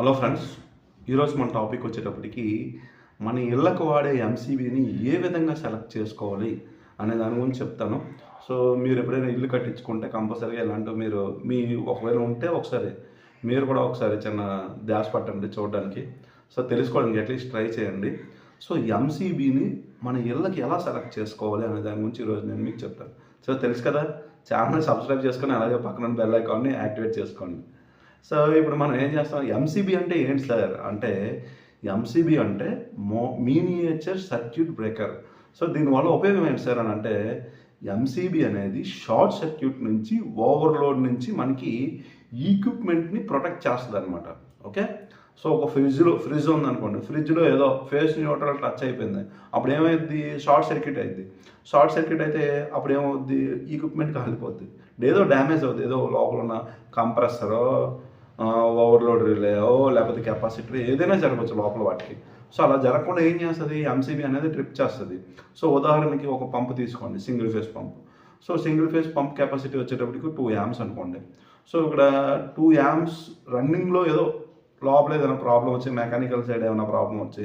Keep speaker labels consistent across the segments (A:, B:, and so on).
A: Hello friends ఈరోజు మన topic వచ్చేటప్పటికి మన ఇళ్ళకు వాడే ఎంసీబీని ఏ విధంగా సెలెక్ట్ చేసుకోవాలి అనే దాని గురించి చెప్తాను. సో మీరు ఎప్పుడైనా ఇల్లు కట్టించుకుంటే కంపల్సరీగా ఇలాంటివి మీరు మీ ఒకవేళ ఉంటే ఒకసారి మీరు కూడా ఒకసారి చిన్న ధ్యాస పట్టండి చూడడానికి. సో తెలుసుకోవడానికి అట్లీస్ట్ ట్రై చేయండి. సో ఎంసీబీని మన ఇళ్ళకి ఎలా సెలెక్ట్ చేసుకోవాలి అనే దాని గురించి ఈరోజు నేను మీకు చెప్తాను. సో తెలుసు కదా ఛానల్ సబ్స్క్రైబ్ చేసుకొని అలాగే పక్కన బెల్ ఐకాన్ని యాక్టివేట్ చేసుకోండి. సో ఇప్పుడు మనం ఏం చేస్తాం? ఎంసీబీ అంటే ఏంటి సార్? అంటే ఎంసీబీ అంటే మో మీనియేచర్ సర్క్యూట్ బ్రేకర్. సో దీనివల్ల ఉపయోగం ఏంటి సార్ అని అంటే ఎంసీబీ అనేది షార్ట్ సర్క్యూట్ నుంచి ఓవర్లోడ్ నుంచి మనకి ఈక్విప్మెంట్ని ప్రొటెక్ట్ చేస్తుంది అనమాట ఓకే? సో ఒక ఫ్రిడ్జ్లో ఫ్రిడ్జ్ ఉందనుకోండి. ఫ్రిడ్జ్లో ఏదో ఫేస్ న్యూట్రల్ టచ్ అయిపోయింది. అప్పుడు ఏమైంది షార్ట్ సర్క్యూట్ అయింది షార్ట్ సర్క్యూట్ అయితే అప్పుడు ఏమవుద్ది? ఈక్విప్మెంట్ కాలిపోద్ది. ఏదో డ్యామేజ్ అవుతుంది ఏదో లోపల ఉన్న కంప్రెసరో ఓవర్లోడ్ రిలేయో లేకపోతే కెపాసిటీ ఏదైనా జరగవచ్చు లోపల వాటికి. సో అలా జరగకుండా ఏం చేస్తుంది? ఎంసీబీ అనేది ట్రిప్ చేస్తుంది. సో ఉదాహరణకి ఒక పంప్ తీసుకోండి single phase pump so single phase pump capacity వచ్చేటప్పటికి టూ యామ్స్ అనుకోండి. సో ఇక్కడ టూ యామ్స్ రన్నింగ్లో ఏదో లోపల ఏదైనా ప్రాబ్లం వచ్చి మెకానికల్ సైడ్ ఏమైనా ప్రాబ్లం వచ్చి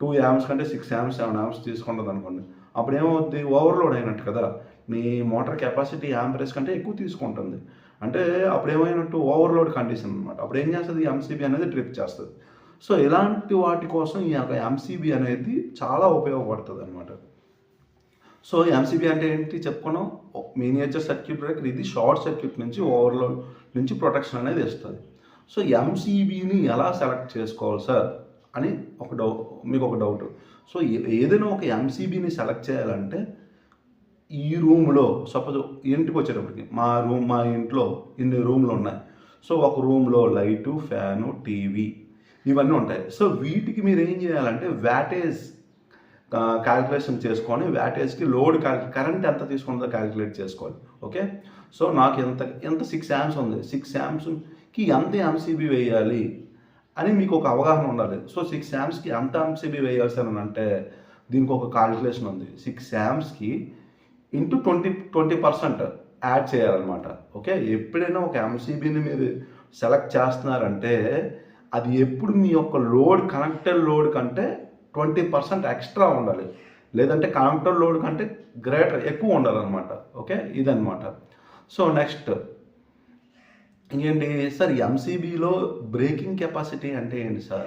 A: టూ యామ్స్ కంటే సిక్స్ యామ్స్ సెవెన్ యామ్స్ తీసుకుంటుంది అనుకోండి. అప్పుడు ఏమవుతుంది ఓవర్లోడ్ అయినట్టు కదా. మీ మోటార్ కెపాసిటీ యాంపరేజ్ కంటే ఎక్కువ తీసుకుంటుంది. అంటే అప్పుడు ఏమైనట్టు ఓవర్లోడ్ కండిషన్ అనమాట అప్పుడు ఏం చేస్తుంది ఎంసీబీ అనేది ట్రిప్ చేస్తుంది. సో ఇలాంటి వాటి కోసం ఈ యొక్క ఎంసీబీ అనేది చాలా ఉపయోగపడుతుంది అనమాట సో ఎంసీబీ అంటే ఏంటి చెప్పుకున్నాం? మీనియేచర్ సర్క్యూట్ బ్రేకర్ ఇది షార్ట్ సర్క్యూట్ నుంచి ఓవర్లోడ్ నుంచి ప్రొటెక్షన్ అనేది ఇస్తుంది. సో ఎంసీబీని ఎలా సెలెక్ట్ చేసుకోవాలి సార్ అని ఒక డౌ మీకు ఒక డౌట్ సో ఏదైనా ఒక ఎంసీబీని సెలెక్ట్ చేయాలంటే ఈ రూమ్లో సపోజ్ ఇంటికి వచ్చేటప్పటికి మా రూమ్ మా ఇంట్లో ఇన్ని రూమ్లు ఉన్నాయి. సో ఒక రూమ్లో లైటు ఫ్యాను టీవీ ఇవన్నీ ఉంటాయి. సో వీటికి మీరు ఏం చేయాలంటే వ్యాటేజ్ క్యాలిక్యులేషన్ చేసుకొని వ్యాటేజ్కి లోడ్ క్యాల్ కరెంట్ ఎంత తీసుకుంటుందో క్యాలిక్యులేట్ చేసుకోవాలి. ఓకే? సో నాకు ఎంత ఎంత సిక్స్ యామ్స్ ఉంది? సిక్స్ యామ్స్కి ఎంత ఎంసీబీ వేయాలి అని మీకు ఒక అవగాహన ఉండాలి. సో సిక్స్ యామ్స్కి ఎంత ఎంసీబీ వేయాల్సి అని అంటే దీనికి ఒక కాలిక్యులేషన్ ఉంది. Six యామ్స్కి into twenty twenty percent add చేయాలన్నమాట. ఓకే? ఎప్పుడైనా ఒక ఎంసీబీని మీరు సెలెక్ట్ చేస్తున్నారంటే అది ఎప్పుడు మీ యొక్క లోడ్ కనెక్టెడ్ లోడ్ కంటే ట్వంటీ పర్సెంట్ ఎక్స్ట్రా ఉండాలి. లేదంటే కనెక్టెడ్ లోడ్ కంటే గ్రేటర్ ఎక్కువ ఉండాలన్నమాట. ఓకే? ఇదన్నమాట. సో నెక్స్ట్ ఇంకేంటి సార్ ఎంసీబీలో బ్రేకింగ్ కెపాసిటీ అంటే ఏంటి సార్?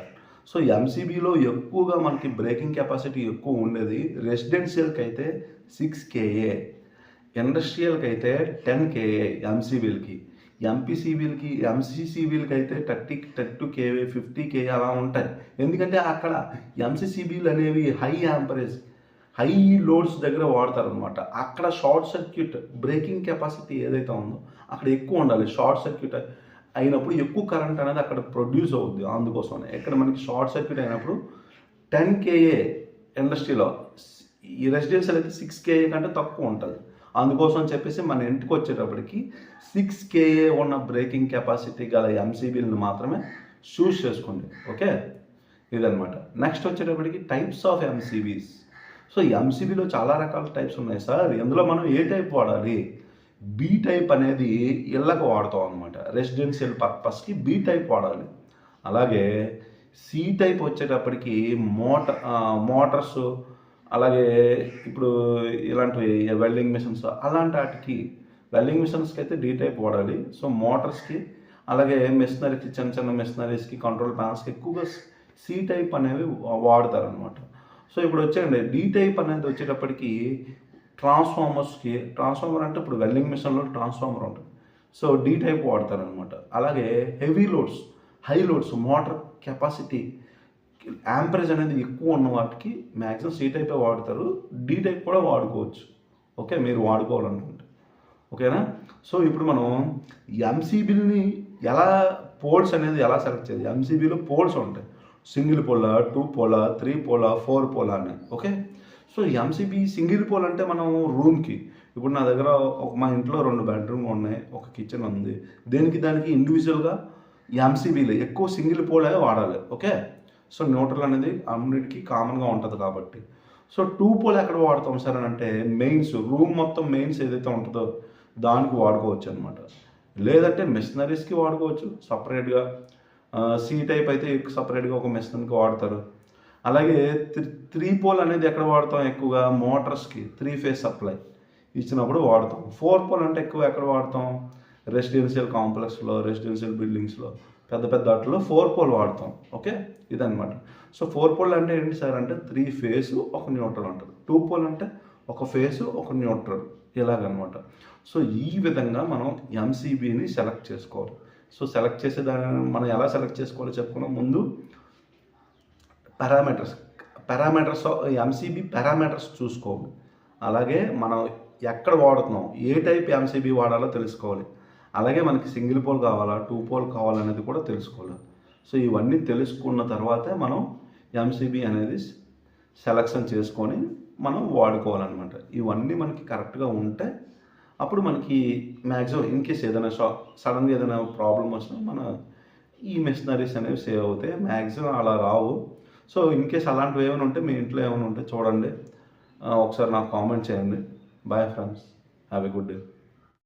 A: సో ఎంసీబీలో ఎక్కువగా మనకి బ్రేకింగ్ కెపాసిటీ ఎక్కువ ఉండేది. రెసిడెన్షియల్కి అయితే సిక్స్ కేఏ ఇండస్ట్రియల్కి అయితే టెన్ కేఏ ఎంసీబీలకి ఎంపీసీబీలకి ఎంసీసీబీలకి అయితే thirty thirty KV fifty KA అలా ఉంటాయి. ఎందుకంటే అక్కడ ఎంసీసీబీలు అనేవి హై యాంపరేజ్ హై లోడ్స్ దగ్గర వాడతారు అనమాట అక్కడ షార్ట్ సర్క్యూట్ బ్రేకింగ్ కెపాసిటీ ఏదైతే ఉందో అక్కడ ఎక్కువ ఉండాలి. షార్ట్ సర్క్యూట్ అయినప్పుడు ఎక్కువ కరెంట్ అనేది అక్కడ ప్రొడ్యూస్ అవుద్ది అందుకోసమే ఎక్కడ మనకి షార్ట్ సర్క్యూట్ అయినప్పుడు టెన్ కేఏ ఇండస్ట్రీలో ఈ రెసిడెన్షియల్ అయితే సిక్స్ కేఏ కంటే తక్కువ ఉంటుంది. అందుకోసం అని చెప్పేసి మన ఇంటికి వచ్చేటప్పటికి సిక్స్ కేఏ ఉన్న బ్రేకింగ్ కెపాసిటీ గల ఎంసీబీలను మాత్రమే చూస్ చేసుకోండి. ఓకే? ఇదనమాట నెక్స్ట్ వచ్చేటప్పటికి టైప్స్ ఆఫ్ ఎంసీబీస్ సో ఎంసీబీలో చాలా రకాల టైప్స్ ఉన్నాయి సార్. ఇందులో మనం ఏ టైప్ వాడాలి? బీ టైప్ అనేది ఇళ్ళకు వాడతాం అనమాట రెసిడెన్షియల్ పర్పస్కి బీ టైప్ వాడాలి. అలాగే సి టైప్ వచ్చేటప్పటికి మోట మోటార్స్ అలాగే ఇప్పుడు ఇలాంటివి వెల్డింగ్ మిషన్స్ అలాంటి వాటికి వెల్డింగ్ మిషన్స్కి అయితే డీ టైప్ వాడాలి. సో మోటార్స్కి అలాగే మెషినరీకి చిన్న చిన్న మెషినరీస్కి కంట్రోల్ ప్యానల్స్కి ఎక్కువగా సి టైప్ అనేవి వాడతారనమాట సో ఇప్పుడు వచ్చేయండి. డీ టైప్ అనేది వచ్చేటప్పటికి ట్రాన్స్ఫార్మర్స్కి ట్రాన్స్ఫార్మర్ అంటే ఇప్పుడు వెల్డింగ్ మిషన్లో ట్రాన్స్ఫార్మర్ ఉంటుంది. సో డి టైప్ వాడతారనమాట అలాగే heavy loads high loads motor capacity amperage అనేది ఎక్కువ ఉన్న వాటికి మ్యాక్సిమం సి టైపే వాడతారు. డి టైప్ కూడా వాడుకోవచ్చు. ఓకే మీరు వాడుకోవాలనుకుంటే. ఓకేనా? సో ఇప్పుడు మనం ఎంసీబీని ఎలా పోల్స్ అనేది ఎలా సెలెక్ట్ చేయాలి? ఎంసీబీలో పోల్స్ ఉంటాయి. సింగిల్ పోలా టూ పోలా త్రీ పోలా ఫోర్ పోలా అని. Okay? So MCB single pole అంటే మనం రూమ్కి. ఇప్పుడు నా దగ్గర ఒక మా ఇంట్లో రెండు బెడ్రూమ్ ఉన్నాయి ఒక కిచెన్ ఉంది. దేనికి దానికి ఇండివిజువల్గా ఎంసీబీలు ఎక్కువ సింగిల్ పోలే వాడాలి ఓకే? సో న్యూట్రల్ అనేది అన్నిటికీ కామన్గా ఉంటుంది కాబట్టి. సో టూ పోల్ ఎక్కడ వాడతాం సార్ అని అంటే మెయిన్స్ రూమ్ మొత్తం మెయిన్స్ ఏదైతే ఉంటుందో దానికి వాడుకోవచ్చు అనమాట లేదంటే మిషనరీస్కి వాడుకోవచ్చు సపరేట్గా. సీ టైప్ అయితే సపరేట్గా ఒక మెషిన్కి వాడతారు. అలాగే త్రీ త్రీ పోల్ అనేది ఎక్కడ వాడతాం ఎక్కువగా? మోటార్స్కి. త్రీ ఫేజ్ సప్లై ఇచ్చినప్పుడు వాడతాం. ఫోర్ పోల్ అంటే ఎక్కువ ఎక్కడ వాడతాం? రెసిడెన్షియల్ కాంప్లెక్స్లో రెసిడెన్షియల్ బిల్డింగ్స్లో. పెద్ద పెద్ద వాటిలో ఫోర్ పోల్ వాడతాం. ఓకే? ఇదనమాట సో ఫోర్ పోల్ అంటే ఏంటి సార్ అంటే త్రీ ఫేస్ ఒక న్యూట్రల్ అంటారు. టూ పోల్ అంటే ఒక ఫేస్ ఒక న్యూట్రల్. ఇలాగనమాట సో ఈ విధంగా మనం ఎంసీబీని సెలెక్ట్ చేసుకోవాలి. సో సెలెక్ట్ చేసే దాని మనం ఎలా సెలెక్ట్ చేసుకోవాలో చెప్పుకున్నాం. ముందు పారామీటర్స్ పారామీటర్స్ ఎంసీబీ పారామీటర్స్ చూసుకోవాలి అలాగే మనం ఎక్కడ వాడుతున్నాం ఏ టైప్ ఎంసీబీ వాడాలో తెలుసుకోవాలి. అలాగే మనకి సింగిల్ పోల్ కావాలా టూ పోల్ కావాలనేది కూడా తెలుసుకోవాలి. సో ఇవన్నీ తెలుసుకున్న తర్వాతే మనం ఎంసీబీ అనేది సెలక్షన్ చేసుకొని మనం వాడుకోవాలన్నమాట. ఇవన్నీ మనకి కరెక్ట్గా ఉంటే అప్పుడు మనకి మ్యాక్సిమం ఇన్ కేస్ ఏదైనా షా సడన్గా ఏదైనా ప్రాబ్లం వచ్చినా మన ఈ మెషినరీస్ అనేవి సేవ్ అవుతాయి. మ్యాక్సిమం అలా రావు. సో ఇన్ కేస్ అలాంటివి ఏమైనా ఉంటే మీ ఇంట్లో ఏమైనా ఉంటే చూడండి. ఒకసారి నాకు కామెంట్ చేయండి. Bye friends have a good day